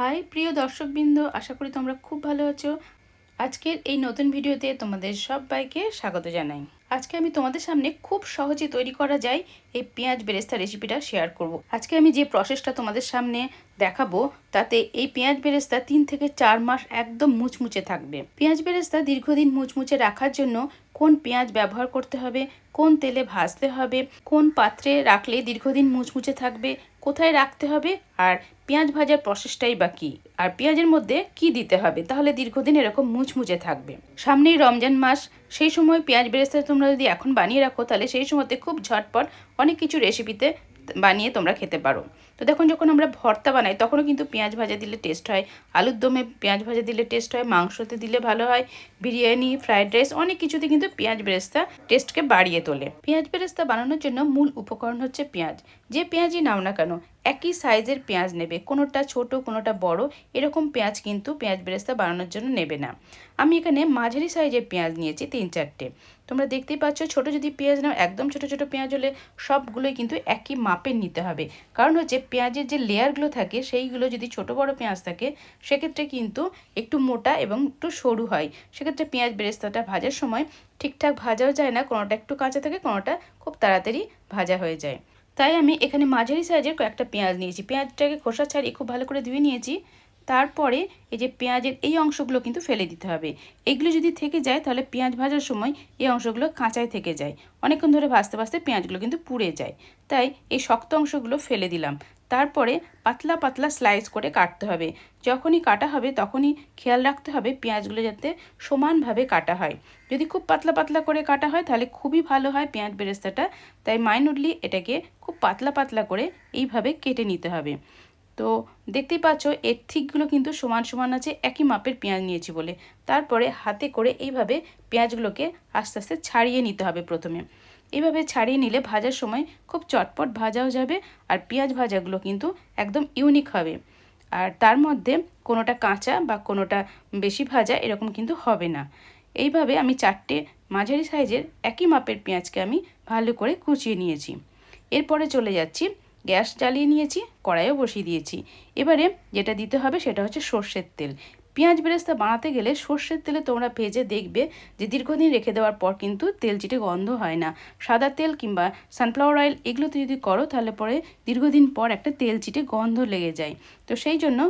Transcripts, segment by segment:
High প্রিয় দর্শকবৃন্দ, আশা করি তোমরা খুব ভালো আছো। আজকের এই নতুন ভিডিওতে তোমাদের সবাইকে স্বাগত জানাই। আজকে আমি তোমাদের সামনে খুব সহজে তৈরি করা যায় এই পেঁয়াজ বেরেস্তা রেসিপিটা শেয়ার করব। আজকে আমি যে প্রসেসটা তোমাদের সামনে দেখাবো, তাতে এই পেঁয়াজ বেরেস্তা তিন থেকে চার মাস একদম মুচমুচে থাকবে। পেঁয়াজ বেরেস্তা দীর্ঘদিন মুচমুচে রাখার জন্য কোন পেঁয়াজ ব্যবহার করতে হবে, কোন তেলে ভাজতে হবে, কোন পাত্রে রাখলে দীর্ঘদিন মুচমুচে থাকবে কোথায় রাখতে হবে আর পেঁয়াজ ভাজার প্রসেসটাই বা কী? আর পেঁয়াজের মধ্যে কি দিতে হবে? তাহলে দীর্ঘদিন এরকম মুচমুচে থাকবে। সামনেই রমজান মাস, সেই সময় পেঁয়াজ বেরেস্তা তোমরা যদি এখন বানিয়ে রাখো, তাহলে সেই সময়তে খুব ঝটপট অনেক কিছু রেসিপিতে বানিয়ে তোমরা খেতে পারো। তো দেখুন, যখন আমরা ভর্তা বানাই, তখনও কিন্তু পেঁয়াজ ভাজা দিলে টেস্ট হয়। আলুর দমে পেঁয়াজ ভাজা দিলে টেস্ট হয়, মাংসতে দিলে ভালো হয়। বিরিয়ানি ফ্রায়েড রাইস অনেক কিছুতে কিন্তু পেঁয়াজ বেরেস্তা টেস্টকে বাড়িয়ে তোলে। পেঁয়াজ বেরেস্তা বানানোর জন্য মূল উপকরণ হচ্ছে পেঁয়াজ। যে পেঁয়াজই নাও না কেন একই সাইজের পেঁয়াজ নেবে। কোনোটা ছোট, কোনোটা বড়, এরকম পেঁয়াজ কিন্তু পেঁয়াজ বেরেস্তা বানানোর জন্য নেবে না। আমি এখানে মাঝারি সাইজের পেঁয়াজ নিয়েছি তিন চারটে। তোমরা দেখতেই পাচ্ছ, ছোট যদি পেঁয়াজ নাও, একদম ছোট ছোট পেঁয়াজ হলে সবগুলোই কিন্তু একই মাপের নিতে হবে। কারণ হচ্ছে পেঁয়াজের যে লেয়ারগুলো থাকে, সেইগুলো যদি ছোট বড় পেঁয়াজ থাকে, সেক্ষেত্রে কিন্তু একটু মোটা এবং একটু সরু হয়। সেক্ষেত্রে পেঁয়াজ বেরেস্তাটা ভাজার সময় ঠিকঠাক ভাজাও যায় না, কোনোটা একটু কাঁচা থাকে, কোনোটা খুব তাড়াতাড়ি ভাজা হয়ে যায়। তাই আমি এখানে মাঝারি সাইজের কয়েকটা পেঁয়াজ নিয়েছি। পেঁয়াজটাকে খোসা ছাড়িয়ে খুব ভালো করে ধুয়ে নিয়েছি। তারপরে এই যে পেঁয়াজের এই অংশগুলো কিন্তু ফেলে দিতে হবে। এগুলো যদি থেকে যায়, তাহলে পেঁয়াজ ভাজার সময় এই অংশগুলো কাঁচাই থেকে যায়। অনেকক্ষণ ধরে ভাজতে ভাজতে পেঁয়াজগুলো কিন্তু পুড়ে যায়। তাই এই শক্ত অংশগুলো ফেলে দিলাম। তারপরে পাতলা পাতলা স্লাইস করে কাটতে হবে। যখনই কাটা হবে তখনই খেয়াল রাখতে হবে পেঁয়াজগুলো যাতে সমানভাবে কাটা হয়। যদি খুব পাতলা পাতলা করে কাটা হয় তাহলে খুবই ভালো হয় পেঁয়াজ বেরেস্তাটা। তাই মাইনুডলি এটাকে খুব পাতলা পাতলা করে এইভাবে কেটে নিতে হবে। তো দেখতেই পাচ্ছ এর থিকগুলো কিন্তু সমান সমান আছে, একই মাপের পেঁয়াজ নিয়েছি বলে। তারপরে হাতে করে এইভাবে পেঁয়াজগুলোকে আস্তে আস্তে ছাড়িয়ে নিতে হবে প্রথমে। এইভাবে ছাড়িয়ে নিলে ভাজার সময় খুব চটপট ভাজাও যাবে আর পেঁয়াজ ভাজাগুলো কিন্তু একদম ইউনিক হবে। আর তার মধ্যে কোনোটা কাঁচা বা কোনোটা বেশি ভাজা এরকম কিন্তু হবে না। এইভাবে আমি চারটে মাঝারি সাইজের একই মাপের পেঁয়াজকে আমি ভালো করে কুচিয়ে নিয়েছি। এরপরে চলে যাচ্ছি, গ্যাস জ্বালিয়ে নিয়েছি, কড়াইও বসিয়ে দিয়েছি। এবারে যেটা দিতে হবে সেটা হচ্ছে সর্ষের তেল। পেঁয়াজ বেরেস্তা বানাতে গেলে সর্ষের তেলে তোমরা ভেজে দেখবে যে দীর্ঘদিন রেখে দেওয়ার পর কিন্তু তেল চিটে গন্ধ হয় না। সাদা তেল কিংবা সানফ্লাওয়ার অয়েল এগুলোতে যদি করো, তাহলে পরে দীর্ঘদিন পর একটা তেল চিটে গন্ধ লেগে যায়। তো সেই জন্য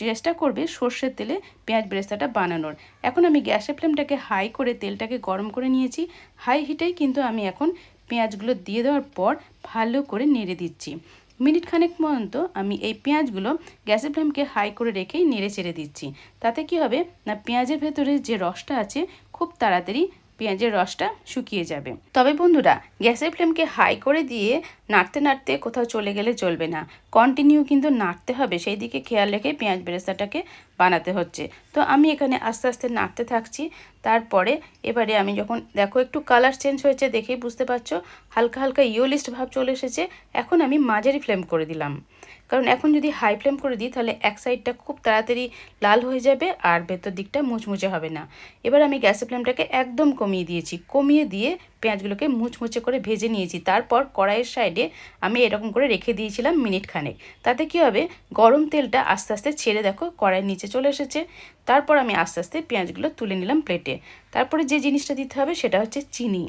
চেষ্টা করবে সর্ষের তেলে পেঁয়াজ বেরেস্তাটা বানানোর। এখন আমি গ্যাসের ফ্লেমটাকে হাই করে তেলটাকে গরম করে নিয়েছি। হাই হিটেই কিন্তু আমি এখন পেঁয়াজগুলো দিয়ে দেওয়ার পর ভালো করে নেড়ে দিচ্ছি। মিনিট খানেক পর্যন্ত আমি এই পেঁয়াজগুলো গ্যাসের ফ্লেমকে হাই করে রেখেই নেড়ে চেড়ে দিচ্ছি। তাতে কি হবে? না, পেঁয়াজের ভেতরে যে রসটা আছে, খুব তাড়াতাড়ি পেঁয়াজের রসটা শুকিয়ে যাবে। তবে বন্ধুরা, গ্যাসের ফ্লেমকে হাই করে দিয়ে নাড়তে নাড়তে কোথাও চলে গেলে চলবে না। কন্টিনিউ কিন্তু নাড়তে হবে, সেই দিকে খেয়াল রেখে পেঁয়াজ বেরেস্তাটাকে বানাতে হচ্ছে। তো আমি এখানে আস্তে আস্তে নাড়তে থাকছি। তারপরে এবারে আমি যখন, দেখো একটু কালার চেঞ্জ হয়েছে দেখেই বুঝতে পারছ, হালকা হালকা ইয়োলিস্ট ভাব চলে এসেছে। এখন আমি মাঝারি ফ্লেম করে দিলাম। কারণ এখন যদি হাই ফ্লেম করে দিই, তাহলে এক সাইডটা খুব তাড়াতাড়ি লাল হয়ে যাবে আর ভেতর দিকটা মুচমুচে হবে না। এবার আমি গ্যাসের ফ্লেমটাকে একদম কমিয়ে দিয়েছি। কমিয়ে দিয়ে পেঁয়াজগুলোকে মুচমুচে করে ভেজে নিয়েছি। তারপর কড়াইয়ের সাইডে আমি এরকম করে রেখে দিয়েছিলাম মিনিট খানেক। তাতে কি হবে? গরম তেলটা আস্তে আস্তে ছেড়ে দেখো, কড়াইয়ের নিচে চলে এসেছে। তারপর আমি আস্তে আস্তে পেঁয়াজগুলো তুলে নিলাম প্লেটে তারপরে যে জিনিসটা দিতে হবে, সেটা হচ্ছে চিনি।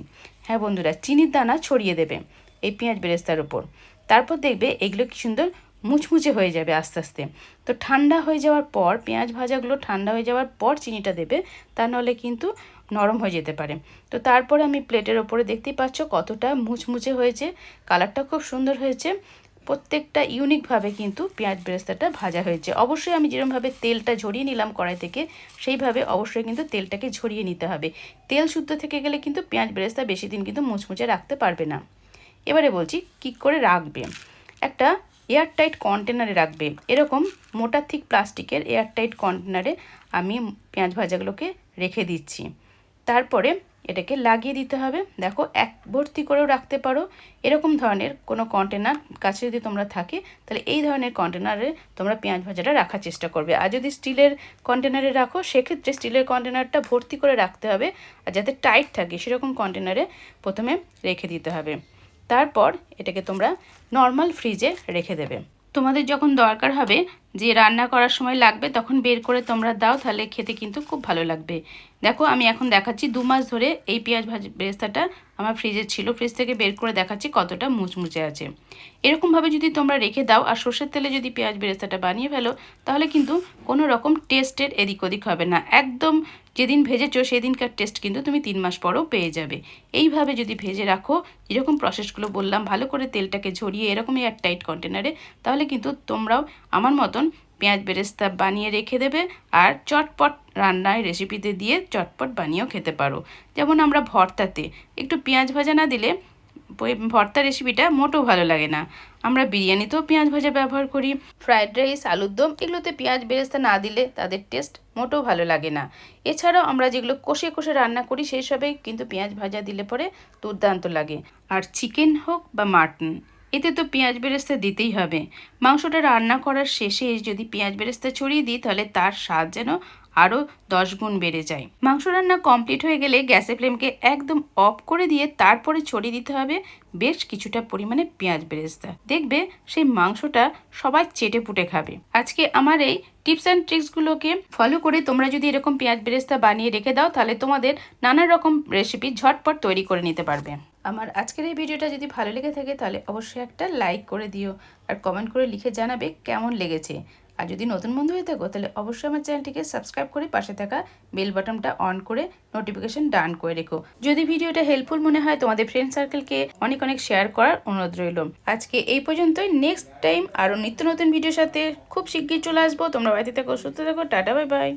হ্যাঁ বন্ধুরা, চিনির দানা ছড়িয়ে দেবে এই পেঁয়াজ বেরেস্তার উপর। তারপর দেখবে এগুলো কি সুন্দর মুচমুচে হয়ে যাবে আস্তে আস্তে। তো ঠান্ডা হয়ে যাওয়ার পর, পেঁয়াজ ভাজাগুলো ঠান্ডা হয়ে যাওয়ার পর চিনিটা দেবে, তা নাহলে কিন্তু নরম হয়ে যেতে পারে। তো তারপরে আমি প্লেটের ওপরে দেখতেই পাচ্ছ কতটা মুচমুচে হয়েছে, কালারটা খুব সুন্দর হয়েছে। প্রত্যেকটা ইউনিকভাবে কিন্তু পেঁয়াজ বেরেস্তাটা ভাজা হয়েছে। অবশ্যই আমি যেরকমভাবে তেলটা ঝরিয়ে নিলাম কড়াই থেকে, সেইভাবে অবশ্যই কিন্তু তেলটাকে ঝরিয়ে নিতে হবে। তেল শুদ্ধ থেকে গেলে কিন্তু পেঁয়াজ বেরেস্তা বেশি দিন কিন্তু মুচমুচে রাখতে পারবে না। এবারে বলছি, কি করে রাখবে? একটা এয়ারটাইট কন্টেনারে রাখবে। এরকম মোটা থিক প্লাস্টিকের এয়ারটাইট কন্টেনারে আমি পেঁয়াজ ভাজাগুলোকে রেখে দিচ্ছি। তারপরে এটাকে লাগিয়ে দিতে হবে। দেখো, এক ভর্তি করেও রাখতে পারো। এরকম ধরনের কোনো কন্টেনার কাছে যদি তোমরা থাকে, তাহলে এই ধরনের কন্টেনারে তোমরা পেঁয়াজ ভাজাটা রাখার চেষ্টা করবে। আর যদি স্টিলের কন্টেনারে রাখো, সেক্ষেত্রে স্টিলের কন্টেনারটা ভর্তি করে রাখতে হবে। আর যাতে টাইট থাকে, সেরকম কন্টেনারে প্রথমে রেখে দিতে হবে। তারপর এটাকে তোমরা নর্মাল ফ্রিজে রেখে দেবে। তোমাদের যখন দরকার হবে যে রান্না করার সময় লাগবে তখন বের করে তোমরা দাও, তাহলে খেতে কিন্তু খুব ভালো লাগবে। দেখো, আমি এখন দেখাচ্ছি দু মাস ধরে এই পেঁয়াজ ভাজি, বেরেস্তাটা আমার ফ্রিজে ছিল। ফ্রিজ থেকে বের করে দেখাচ্ছি কতটা মুচমুচে আছে। এরকমভাবে যদি তোমরা রেখে দাও আর সর্ষের তেলে যদি পেঁয়াজ বেরেস্তাটা বানিয়ে ফেলো, তাহলে কিন্তু কোনো রকম টেস্টের এদিক ওদিক হবে না। একদম যেদিন ভেজেছো সেদিনকার টেস্ট কিন্তু তুমি তিন মাস পরেও পেয়ে যাবে। এইভাবে যদি ভেজে রাখো, যেরকম প্রসেসগুলো বললাম, ভালো করে তেলটাকে ঝরিয়ে এরকমই এক টাইট কন্টেনারে তাহলে কিন্তু তোমরাও আমার মতন পেঁয়াজ বেরেস্তা বানিয়ে রেখে দেবে আর চটপট রান্নায় রেসিপিতে দিয়ে চটপট বানিয়েও খেতে পারো। যেমন আমরা ভর্তাতে, একটু পেঁয়াজ ভাজা না দিলে ভর্তা রেসিপিটা মোটেও ভালো লাগে না। আমরা বিরিয়ানিতেও পেঁয়াজ ভাজা ব্যবহার করি ফ্রায়েড রাইস আলুর দম, এগুলোতে পেঁয়াজ বেরেস্তা না দিলে তাদের টেস্ট মোটেও ভালো লাগে না। এছাড়াও আমরা যেগুলো কষে কষে রান্না করি, সেই সবে কিন্তু পেঁয়াজ ভাজা দিলে পরে দুর্দান্ত লাগে। আর চিকেন হোক বা মাটন এতে তো পেঁয়াজ বেরেস্তা দিতেই হবে। মাংসটা রান্না করার শেষে যদি পেঁয়াজ বেরেস্তা ছড়িয়ে দিই, তাহলে তার স্বাদ যেন আরও দশ গুণ বেড়ে যায়। মাংস রান্না কমপ্লিট হয়ে গেলে গ্যাসের ফ্লেমকে একদম অফ করে দিয়ে তারপরে ছড়িয়ে দিতে হবে বেশ কিছুটা পরিমাণে পেঁয়াজ বেরেস্তা। দেখবে সেই মাংসটা সবাই চেটে পুটে খাবে। আজকে আমার এই টিপস অ্যান্ড ট্রিক্সগুলোকে ফলো করে তোমরা যদি এরকম পেঁয়াজ বেরেস্তা বানিয়ে রেখে দাও, তাহলে তোমাদের নানা রকম রেসিপি ঝটপট তৈরি করে নিতে পারবে। আমার আজকের এই ভিডিওটা যদি ভালো লেগে থাকে, তাহলে অবশ্যই একটা লাইক করে দিও। আর কমেন্ট করে লিখে জানাবে কেমন লেগেছে। আর যদি নতুন বন্ধু হয়ে থাকো, তাহলে অবশ্যই আমার চ্যানেলটিকে সাবস্ক্রাইব করে পাশে থাকা বেল বাটনটা অন করে নোটিফিকেশন ডান করে রেখো। যদি ভিডিওটা হেল্পফুল মনে হয়, তোমাদের ফ্রেন্ড সার্কেলকে অনেক অনেক শেয়ার করার অনুরোধ রইল। আজকে এই পর্যন্তই। নেক্সট টাইম আরও নিত্য নতুন ভিডিওর সাথে খুব শিগগির চলে আসব। তোমরা বাড়িতে থাকো, সুস্থ থাকো, টাটা বাই বাই